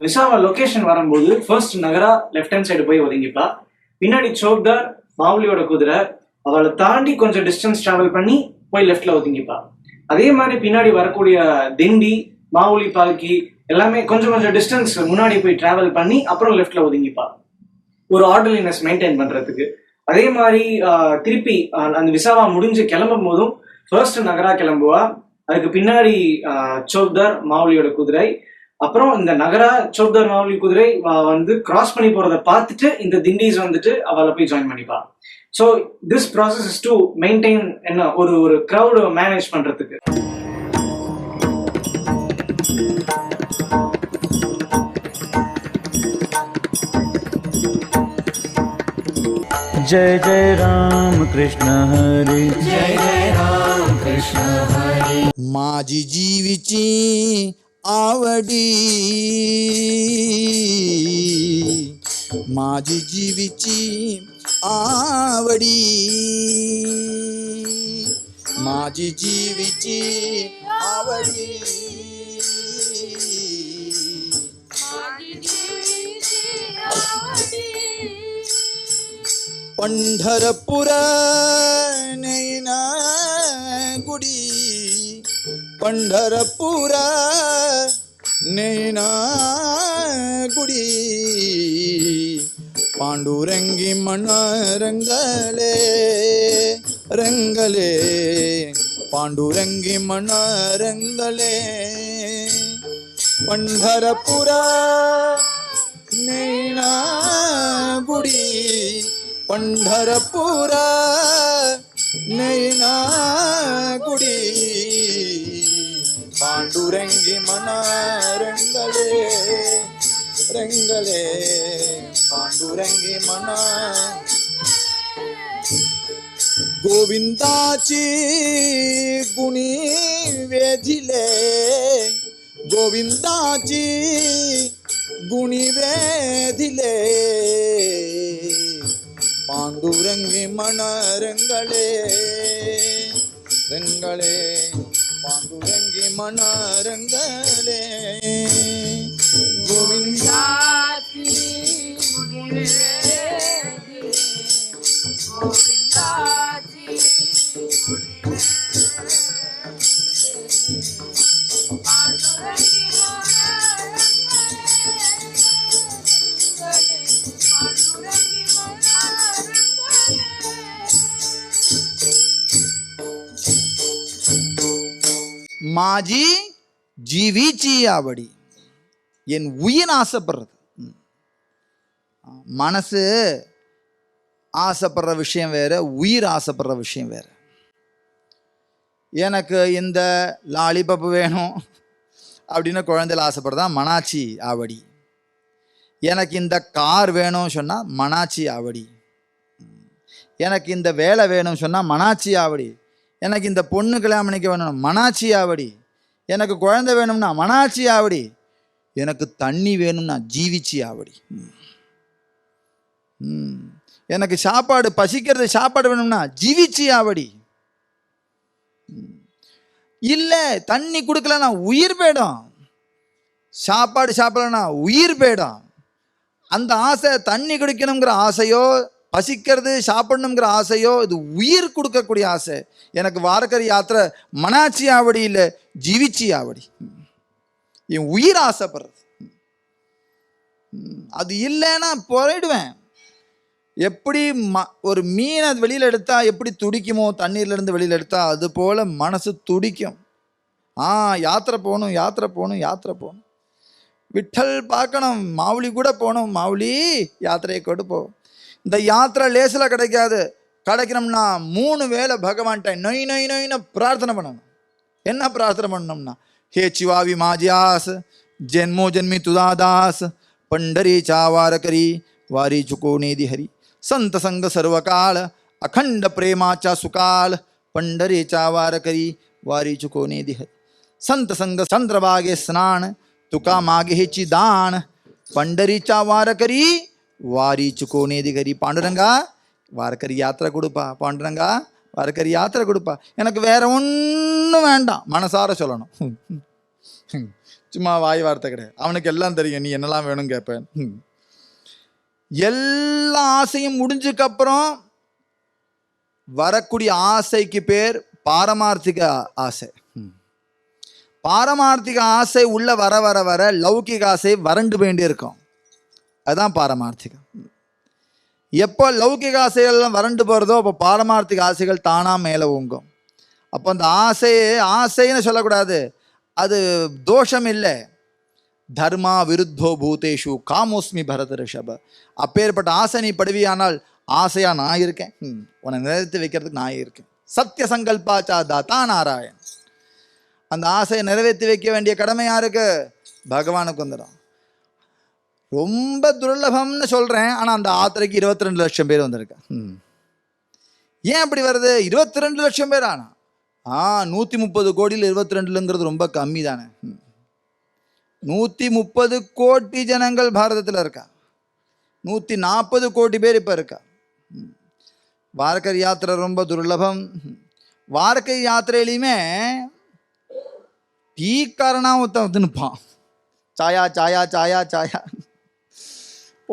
விசாவா location வரும்போது first நகரா left hand side போய் ஒதுங்கிப்பா பின்னாடி சோக்தார் மாவுலியோட குதிரை அவளை தாண்டி கொஞ்சம் டிஸ்டன்ஸ் டிராவல் பண்ணி போய் லெஃப்ட்ல ஒதுங்கிப்பா அதே மாதிரி பின்னாடி வரக்கூடிய திண்டி மாவுலி பால்கி எல்லாமே கொஞ்சம் கொஞ்சம் டிஸ்டன்ஸ் முன்னாடி போய் டிராவல் பண்ணி அப்புறம் லெஃப்ட்ல ஒதுங்கிப்பா ஒரு ஆர்டர்லினஸ் மெயின்டைன் பண்றதுக்கு. அதே மாதிரி திருப்பி அந்த விசாவா முடிஞ்சு கிளம்பும் போதும் ஃபர்ஸ்ட் நகரா கிளம்புவா. அதுக்கு பின்னாடி சோக்தார் சோப்தார் மாவுலியோட குதிரை அப்புறம் இந்த நகரா சோப்தார் மாவுலி குதிரை வந்து கிராஸ் பண்ணி போறதை பார்த்துட்டு இந்த திண்டீஸ் வந்துட்டு அவளை போய் join பண்ணிப்பா. So this process is to maintain என்ன ஒரு ஒரு க்ரௌடு மேனேஜ் பண்றதுக்கு. ஜெய ஜெய ராம் கிருஷ்ண ஹரி. ஜெய ஜெய ராம் கிருஷ்ண ஹரி. மாஜி ஜீவிச்சி आवडी। माझी जीवीची आवडी। माझी जीवीची आवडी। पंढरपूर नैना गुडी ಪಂಡರಪುರ ನೈನಾ ಗುಡಿ ಪಾಂಡುರಂಗಿ ಮಣ ರಂಗಲೇ ರಂಗಲೇ ಪಾಂಡುರಂಗಿ ಮಣ ರಂಗಲೇ ಪಂಡರಪುರ ನೈನಾ ಗುಡಿ ಪಂಡರಪುರ ನೈನಾ ಗುಡಿ பாண்டுரங்கி மனரங்களே ரங்களே. பாண்டுரங்கி மன கோவிந்தாச்சி குணி வேதிலே. கோவிந்தாச்சி குணி வேதிலே. பாண்டுரங்கி மனரங்களே ரங்களே. பாண்டுரங்கி மணரங்களே கோவிந்தா மாஜி ஜீவிச்சியாபடி என் உயிர் ஆசைப்படுறது. மனசு ஆசைப்படுற விஷயம் வேறு உயிர் ஆசைப்படுற விஷயம் வேறு. எனக்கு இந்த லாலிபப்பு வேணும் அப்படின்னு குழந்தையில் ஆசைப்படுறதா? மனாச்சி ஆவடி. எனக்கு இந்த கார் வேணும்னு சொன்னால் மனாச்சி ஆவடி. எனக்கு இந்த வேலை வேணும்னு சொன்னால் மனாச்சி ஆவடி. எனக்கு இந்த பொண்ணு கல்யாணம் பண்ணிக்க வேணும் மனாச்சி ஆவடி. எனக்கு குழந்தை வேணும்னா மனாச்சி ஆவடி. எனக்கு தண்ணி வேணும்னா ஜீவிச்சி ஆவடி. எனக்கு சாப்பாடு பசிக்கிறது சாப்பாடு வேணும்னா ஜீவிச்சி ஆவடி. இல்லை தண்ணி கொடுக்கலனா உயிர் போயிடும். சாப்பாடு சாப்பிடலன்னா உயிர் போயிடும். அந்த ஆசை தண்ணி குடிக்கணுங்கிற ஆசையோ பசிக்கிறது சாப்பிடணுங்கிற ஆசையோ இது உயிர் கொடுக்கக்கூடிய ஆசை. எனக்கு வாரக்கரி யாத்திரை மனாச்சி ஆவடி இல்லை ஜீவிச்சி ஆவடி. என் உயிர் ஆசைப்படுறது. ம். அது இல்லைன்னா போயிடுவேன். எப்படி ம ஒரு மீனை வெளியில் எடுத்தால் எப்படி துடிக்குமோ தண்ணீர்லேருந்து வெளியில் எடுத்தால் அது போல் மனசு துடிக்கும். ஆ யாத்திரை போகணும் யாத்திரை போகணும் யாத்திரை போகணும். விட்டல் பார்க்கணும் மாவுளி கூட போகணும் மாவுளி யாத்திரையை கொண்டு இந்த யாத்திரை லேசில் கிடைக்காது கிடைக்கணும்னா மூணு வேளை பகவான்கிட்ட நொய் நொய் நொய்னு பிரார்த்தனை பண்ணணும் என்ன பிரார்த்தனை பண்ணணும்னா ஹே சிவாவி மாஜியாஸ் ஜென்மோ ஜென்மி துதாதாஸ் पंढरी वार करी वारी चुको नेदी हरी संत संग सर्वकाळ अखंड प्रेमाचा सुकाल पंढरीचा वार करी वारी चुको नेदी हरी संत संग चंद्रबागे स्नान तुका मागे हेची दान पंढरीचा వారి చుకోనేది గరి పాండురంగా வாரக்கறி யாத்திரை கொடுப்பா. பண்ணுறங்க வாரக்கறி யாத்திரை கொடுப்பா. எனக்கு வேற ஒன்றும் வேண்டாம். மனசார சொல்லணும். சும்மா வாய் வார்த்தை கிடையாது. அவனுக்கு எல்லாம் தெரியும். நீ என்னெல்லாம் வேணும் கேட்பேன். எல்லா ஆசையும் முடிஞ்சதுக்கப்புறம் வரக்கூடிய ஆசைக்கு பேர் பாரமார்த்திக ஆசை. பாரமார்த்திக ஆசை உள்ள வர வர வர லௌகிக ஆசை வறண்டு வேண்டி அதுதான் பாரமார்த்திகம். எப்போ லௌகிக ஆசைகள்லாம் வறண்டு போகிறதோ அப்போ பாரமார்த்திக ஆசைகள் தானாக மேலே ஓங்கும் அப்போ அந்த ஆசையே ஆசைன்னு சொல்லக்கூடாது. அது தோஷம் இல்லை. தர்மா விருத்தோ பூதேஷு காமோஸ்மி பரத ரிஷப. அப்பேற்பட்ட ஆசை நீ படுவியானால் ஆசையாக நான் இருக்கேன். ம், உன்னை நிறைவேற்றி வைக்கிறதுக்கு நான் இருக்கேன். சத்திய சங்கல்பாச்சா தாத்தா நாராயண். அந்த ஆசையை நிறைவேற்றி வைக்க வேண்டிய கடமை யாருக்கு? பகவானுக்கு வந்துடும் ரொம்ப துர்லபம்னு சொல்கிறேன் ஆனால் அந்த ஆத்திரைக்கு இருபத்தி ரெண்டு லட்சம் பேர் வந்திருக்கா. ம். ஏன் அப்படி வருது? இருபத்தி ரெண்டு லட்சம் பேர்? ஆனால் ஆ நூற்றி முப்பது கோடியில் இருபத்தி ரெண்டுலங்கிறது ரொம்ப கம்மி தானே. நூற்றி முப்பது கோடி ஜனங்கள் பாரதத்தில் இருக்கா? நூற்றி நாற்பது கோடி பேர் இப்போ இருக்கா? வாரக்கர் யாத்திரை ரொம்ப துர்லபம். வாரக்கை யாத்திரையிலையுமே டீக்காரனா ஒருத்தன் வந்து நிற்பான் சாயா சாயா சாயா சாயா.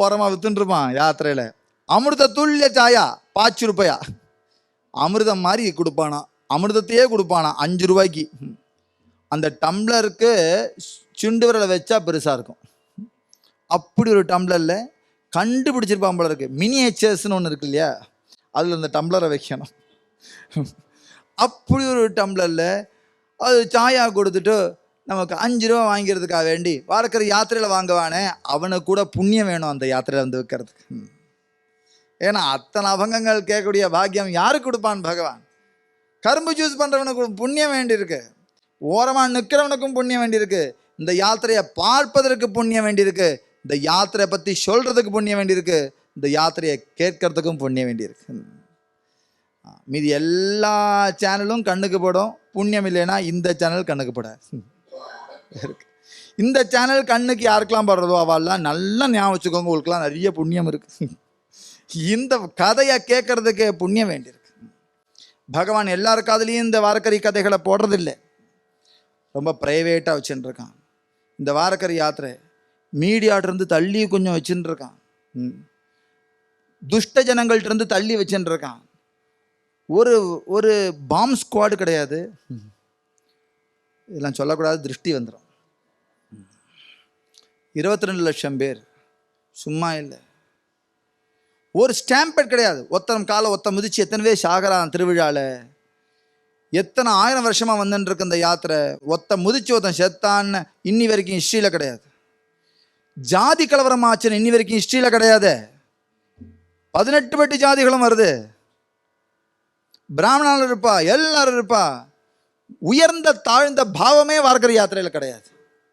ஓரமாக வித்துன்ருப்பான் யாத்திரையில். அமிர்த துல்லிய சாயா பாச்சு ரூபாயா அமிர்தம் மாதிரி கொடுப்பானா? அமிர்தத்தையே கொடுப்பானா? அஞ்சு ரூபாய்க்கு. அந்த டம்ளருக்கு சுண்டு விரலை வச்சா பெருசாக இருக்கும். அப்படி ஒரு டம்ளரில் கண்டுபிடிச்சிருப்பான் போல இருக்கு. மினியேச்சர்ஸ்னு ஒன்று இருக்கு இல்லையா? அதில் அந்த டம்ளரை வைக்கணும். அப்படி ஒரு டம்ளரில் அது சாயா கொடுத்துட்டு நமக்கு அஞ்சு ரூபா வாங்கிறதுக்காக வேண்டி வாரக்கிற யாத்திரையில் வாங்குவானே அவனுக்கு கூட புண்ணியம் வேணும் அந்த யாத்திரையில் வந்து வைக்கிறதுக்கு. ஏன்னா அத்தனை அபங்கங்கள் கேட்கக்கூடிய பாக்கியம் யாருக்கு கொடுப்பான் பகவான்? கரும்பு ஜூஸ் பண்ணுறவனுக்கு புண்ணியம் வேண்டியிருக்கு. ஓரமாக நிற்கிறவனுக்கும் புண்ணியம் வேண்டியிருக்கு. இந்த யாத்திரையை பார்ப்பதற்கு புண்ணியம் வேண்டியிருக்கு. இந்த யாத்திரையை பற்றி சொல்கிறதுக்கு புண்ணியம் வேண்டியிருக்கு. இந்த யாத்திரையை கேட்கறதுக்கும் புண்ணியம் வேண்டியிருக்கு. மீதி எல்லா சேனலும் கண்ணுக்கு போடும். புண்ணியம் இல்லைன்னா இந்த சேனல் கண்ணுக்கு படாது. இருக்கு. இந்த சேனல் கண்ணுக்கு யாருக்கெல்லாம் படுறதோ அவெல்லாம் நல்லா ஞாபகம் வச்சுக்கோங்க. உங்களுக்குலாம் நிறைய புண்ணியம் இருக்கு. இந்த கதையை கேட்கறதுக்கு புண்ணியம் வேண்டியிருக்கு. பகவான் எல்லார் காதுலேயும் இந்த வாரக்கரி கதைகளை போடுறதில்லை. ரொம்ப ப்ரைவேட்டாக வச்சுட்டுருக்கான் இந்த வாரக்கரி யாத்திரை மீடியாட்டிருந்து தள்ளி கொஞ்சம் வச்சுட்டுருக்கான் ம். துஷ்ட ஜனங்கள்ட்டிருந்து தள்ளி வச்சுட்டுருக்கான் ஒரு ஒரு பாம் ஸ்குவாடு கிடையாது. ம். இதெல்லாம் சொல்லக்கூடாது. திருஷ்டி வந்துடும் இருபத்தி ரெண்டு லட்சம் பேர். சும்மா இல்லை. ஒரு ஸ்டாம்பேட் கிடையாது. ஒத்தனம் காலை ஒத்த முதிச்சு எத்தனை பேர் சாகரான் திருவிழாவில் எத்தனை ஆயிரம் வருஷமாக வந்துட்டு இருக்கு இந்த யாத்திரை. ஒத்த முதிச்சு ஒருத்தன் செத்தான்னு இன்னி வரைக்கும் ஹிஸ்ட்ரியில் கிடையாது. ஜாதி கலவரம் ஆச்சுன்னு இன்னி வரைக்கும் ஹிஸ்ட்ரியில் கிடையாது. பதினெட்டு பட்டு ஜாதிகளும் வருது. பிராமணாலும் இருப்பா எல்லாரும் இருப்பா. உயர்ந்த தாழ்ந்த பாவமே வார்க்கற யாத்திரையில் கிடையாது.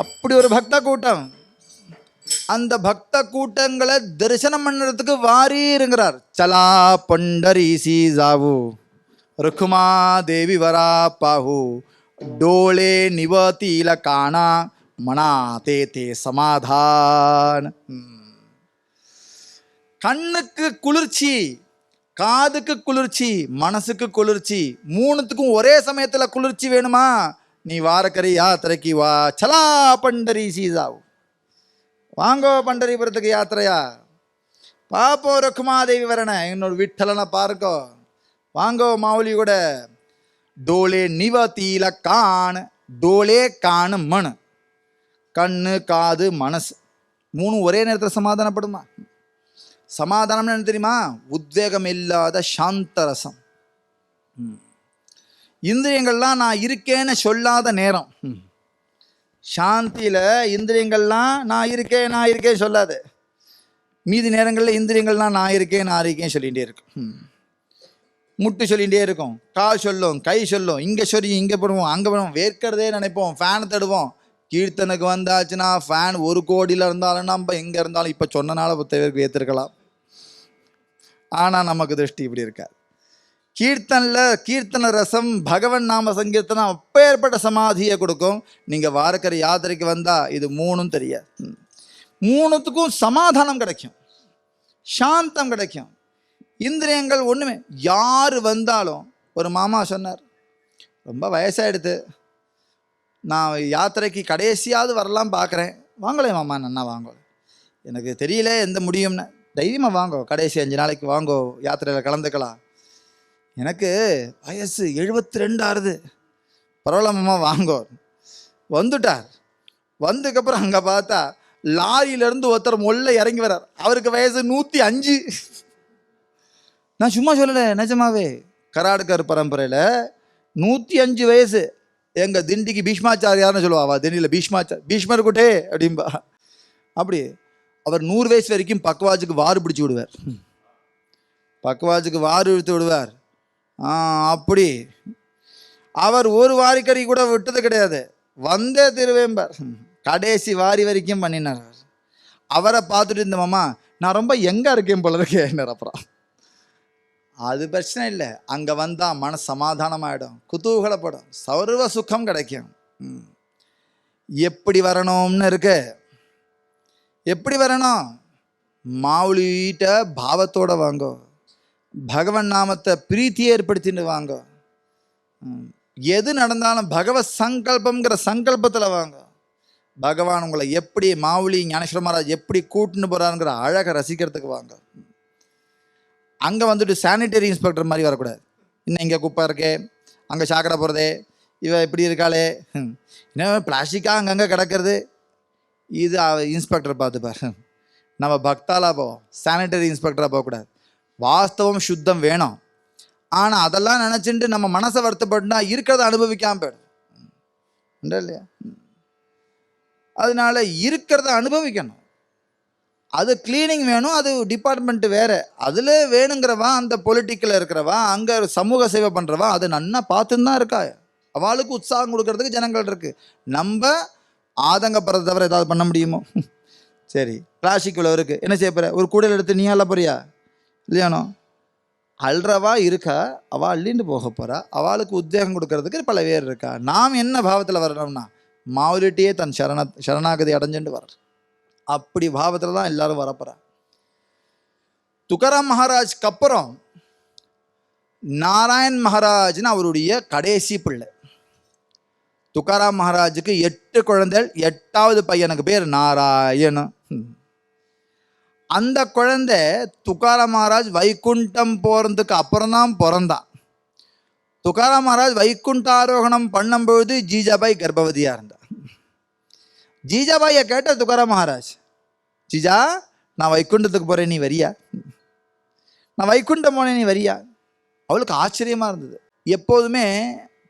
அப்படி ஒரு பக்த கூட்டம். அந்த பக்த கூட்டங்களை தரிசனம் பண்ணுறதுக்கு வாரி இருங்கிறார் சலா பண்டரி சி ஜாவு ருக்குமா தேவி வரா பாஹு டோலே நிவதீல காணா மனா தே தே சமாதான். கண்ணுக்கு குளிர்ச்சி காதுக்கு குளிர்ச்சி மனசுக்கு குளிர்ச்சி மூணுத்துக்கும் ஒரே சமயத்தில் குளிர்ச்சி வேணுமா? நீ வாரக்கரை யாத்திரைக்கு வா. சலா பண்டரி சீசாவு வாங்கோ பண்டரிபுரத்துக்கு யாத்திரையா? பாப்போ ருக்குமாதேவி வரண இன்னொரு விட்டலனை பார்க்கோ வாங்கோ மாவுலி கூட. டோலே தீல காணு டோலே காணு மண். கண்ணு காது மனசு. மூணு ஒரே நேரத்தில் சமாதானப்படுமா? சமாதானம்னு என்ன தெரியுமா? உத்வேகம் இல்லாத சாந்த ரசம் ம். இந்திரியங்கள்லாம் நான் இருக்கேன்னு சொல்லாத நேரம். ம். சாந்தியில் இந்திரியங்கள்லாம் நான் இருக்கேன் நான் இருக்கேன் சொல்லாது. மீதி நேரங்களில் இந்திரியங்கள்லாம் நான் இருக்கேன் நான் இருக்கேன் சொல்லிகிட்டே இருக்கும். முட்டு சொல்லிகிட்டே இருக்கும். கால் சொல்லும் கை சொல்லும். இங்கே சொல்லி இங்கே போடுவோம் அங்கே போடுவோம். வேர்க்கிறதே நினைப்போம் ஃபேன் தடுவோம் கீர்த்தனுக்கு வந்தாச்சுன்னா ஃபேன் ஒரு கோடியில் இருந்தாலும் நம்ம எங்கே இருந்தாலும் இப்போ சொன்னனால பத்து பேருக்கு ஏற்றிருக்கலாம் ஆனால் நமக்கு திருஷ்டி இப்படி இருக்காது. கீர்த்தனில் கீர்த்தன ரசம் பகவன் நாம சங்கீர்த்தனம் அப்பேற்பட்ட சமாதியை கொடுக்கும். நீங்கள் வாரக்கர் யாத்திரைக்கு வந்தால் இது மூணும் தெரியாது. மூணுத்துக்கும் சமாதானம் கிடைக்கும். சாந்தம் கிடைக்கும். இந்திரியங்கள் ஒன்றுமே யார் வந்தாலும் ஒரு மாமா சொன்னார் ரொம்ப வயசாயிடுது நான் யாத்திரைக்கு கடைசியாவது வரலாம் பார்க்குறேன் வாங்களே மாமா நன்னா வாங்கோ. எனக்கு தெரியல எந்த முடியும்னு. தைரியமாக வாங்கோ. கடைசி அஞ்சு நாளைக்கு வாங்கோ. யாத்திரையில் கலந்துக்கலாம். எனக்கு வயசு எழுபத்தி ரெண்டு ஆறுது வாங்கோ. வந்துட்டார். வந்ததுக்கப்புறம் அங்கே பார்த்தா லாரியிலேருந்து ஒருத்தர் மொல்ல இறங்கி வர்றார். அவருக்கு வயசு நூற்றி அஞ்சு நான் சும்மா சொல்லலை நிஜமாவே. கராடுக்கார் பரம்பரையில் நூற்றி அஞ்சு வயசு. எங்கள் திண்டிக்கு பீஷ்மாச்சாரியார்னு சொல்லுவா திண்டியில் பீஷ்மாச்சார் பீஷ்மர் குட்டே அப்படிம்பா. அப்படி. அவர் நூறு வயசு வரைக்கும் பக்வாஜுக்கு வாறு பிடிச்சி விடுவார். பக்வாஜுக்கு வாறு இழுத்து விடுவார். அப்படி. அவர் ஒரு வாரிக்கறி கூட விட்டது கிடையாது. வந்தே திருவேம்பார். கடைசி வாரி வரைக்கும் பண்ணினார் அவரை. பார்த்துட்டு இந்த நான் ரொம்ப எங்கே இருக்கேன் போல இருக்கேன் அப்புறம். அது பிரச்சனை இல்லை. அங்கே வந்தால் மன சமாதானமாயிடும். குதூகலப்படும் சர்வ சுகம் கிடைக்கும். எப்படி வரணும்னு இருக்கு? எப்படி வரணும்? மாவுளிட்ட பாவத்தோட வாங்கும் பகவன் நாமத்தை பிரீத்தியை ஏற்படுத்தின்னு வாங்க. ம். எது நடந்தாலும் பகவத் சங்கல்பம்ங்கிற சங்கல்பத்தில் வாங்க. பகவான் உங்களை எப்படி மாவுளி ஞானேஸ்வர மகாராஜ் எப்படி கூட்டுன்னு போகிறாருங்கிற அழகை ரசிக்கிறதுக்கு வாங்க. அங்கே வந்துட்டு சானிடரி இன்ஸ்பெக்டர் மாதிரி வரக்கூடாது. இன்னும் இங்கே குப்பை இருக்கே அங்கே சாக்கடை போகிறதே இவ இப்படி இருக்காளே. இன்னும் என்ன பிளாஸ்டிக்காக அங்கங்கே கிடக்கிறது? இது இன்ஸ்பெக்டர் பார்த்துப்பார். நம்ம பக்தாலாக போவோம். சானிடரி இன்ஸ்பெக்டராக போகக்கூடாது. வாஸ்தவம் சுத்தம் வேணும். ஆனால் அதெல்லாம் நினச்சிட்டு நம்ம மனசை வருத்தப்பட்டுனா இருக்கிறத அனுபவிக்காம போயிடும். உண்டா இல்லையா? அதனால இருக்கிறத அனுபவிக்கணும். அது க்ளீனிங் வேணும் அது டிபார்ட்மெண்ட்டு வேறு. அதில் வேணுங்கிறவா அந்த பொலிட்டிக்கில் இருக்கிறவா அங்கே சமூக சேவை பண்ணுறவா அது நன்னா பார்த்துன்னு தான் இருக்கா? அவளுக்கு உற்சாகம் கொடுக்கறதுக்கு ஜனங்கள் இருக்குது நம்ம ஆதங்கப்படுறத தவிர ஏதாவது பண்ண முடியுமோ? சரி பிளாஸ்டிக் இவ்வளோ இருக்குது என்ன செய்ய போகிற ஒரு கூடையில் எடுத்து நீ அள்ள போறியா? இல்லையானோ? அல்றவா இருக்கா அவள் அள்ளிண்டு போக போகிறா அவளுக்கு உத்வேகம் கொடுக்கறதுக்கு பல பேர் இருக்கா. நாம் என்ன பாவத்தில் வரணும்னா மாவுலிட்டியே தன் சரண சரணாகதி அடைஞ்சுட்டு வர்ற அப்படி பாவத்தில் தான் எல்லாரும் வரப்போறா துக்கராம் மகாராஜ்க்கு அப்புறம் நாராயண் மகாராஜ்னு அவருடைய கடைசி பிள்ளை. துக்காராம் மகாராஜுக்கு எட்டு குழந்தைகள் எட்டாவது பையனுக்கு பேர் நாராயணன் அந்த குழந்தை துக்காராம் மகாராஜ் வைகுண்டம் போகிறதுக்கு அப்புறம் தான் பிறந்தான். துக்காராம் மகாராஜ் வைகுண்டாரோகணம் பண்ணும்பொழுது ஜீஜாபாய் கர்ப்பவதியாக இருந்தார். ஜீஜாபாயை கேட்ட துக்காராம் மகாராஜ் ஜீஜா நான் வைகுண்டத்துக்கு போகிறேன் நீ வரியா? நான் வைகுண்டம் போனேன் நீ வரியா? அவளுக்கு ஆச்சரியமாக இருந்தது. எப்போதுமே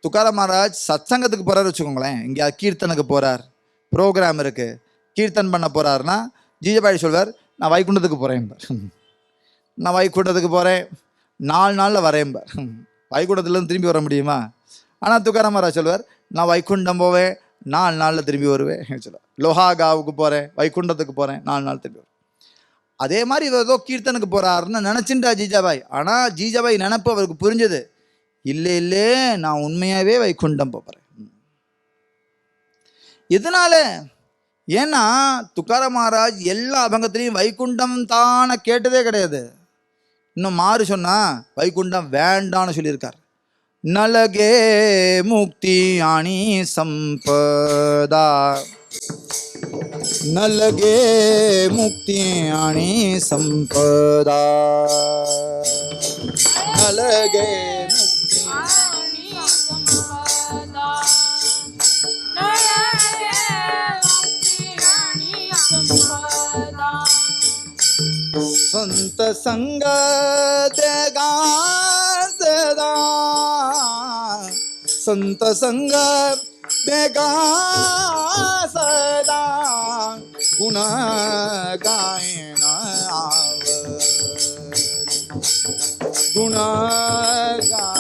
துக்காராம் மகாராஜ் சத்சங்கத்துக்கு போகிறார் வச்சுக்கோங்களேன். இங்கே கீர்த்தனுக்கு போகிறார் ப்ரோக்ராம் இருக்குது கீர்த்தன் பண்ண போகிறாருன்னா ஜீஜபாய் சொல்வார் நான் வைகுண்டத்துக்கு போகிறேன் நான் வைகுண்டத்துக்கு போகிறேன் நாலு நாளில் வரேன்பார் வைகுண்டத்துலேருந்து திரும்பி வர முடியுமா? ஆனால் துக்காரமாரா சொல்வார் நான் வைகுண்டம் போவேன் நாலு நாளில் திரும்பி வருவேன். சொல்லுவார். லோஹாகாவுக்கு போகிறேன் வைகுண்டத்துக்கு போகிறேன் நாலு நாள் திரும்பி வருவேன். அதே மாதிரி ஏதோ கீர்த்தனுக்கு போகிறாருன்னு நினச்சிண்டா ஜீஜாபாய். ஆனால் ஜீஜாபாய் நினப்பு அவருக்கு புரிஞ்சது. இல்லை இல்லை நான் உண்மையாகவே வைகுண்டம் போகிறேன் எதனால ஏன்னா துக்கார மகாராஜ் எல்லா அபங்கத்திலையும் வைகுண்டம் தானே கேட்டதே கிடையாது. இன்னும் மாறு சொன்னால் வைகுண்டம் வேண்டான்னு சொல்லியிருக்கார். நலகே முக்தி அணி சம்பதா. நலகே முக்தி அணி சம்பதா. நலகே संग गासदा संत संग सदा गुण गायन आव गुण गाय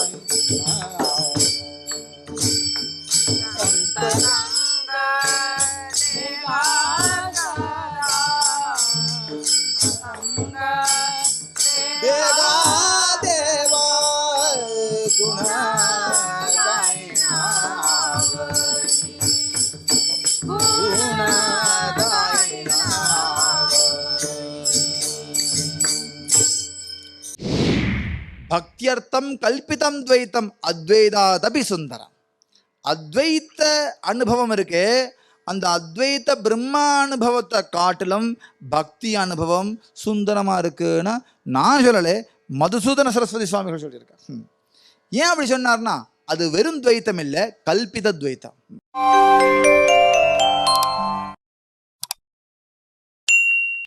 பக்தியர்த்தம் கல்பிதம் துவைத்தம் அத்வைதாதபி சுந்தரம். அத்வைத்த அனுபவம் இருக்கு அந்த அத்வைத்த பிரம்மா அனுபவத்தை காட்டிலும் பக்தி அனுபவம் சுந்தரமாக இருக்குன்னு நான் சொல்லலை மதுசூதன சரஸ்வதி சுவாமிகள் சொல்லியிருக்கேன் ஏன் அப்படி சொன்னார்னா அது வெறும் துவைத்தம் இல்லை கல்பித துவைத்தம்.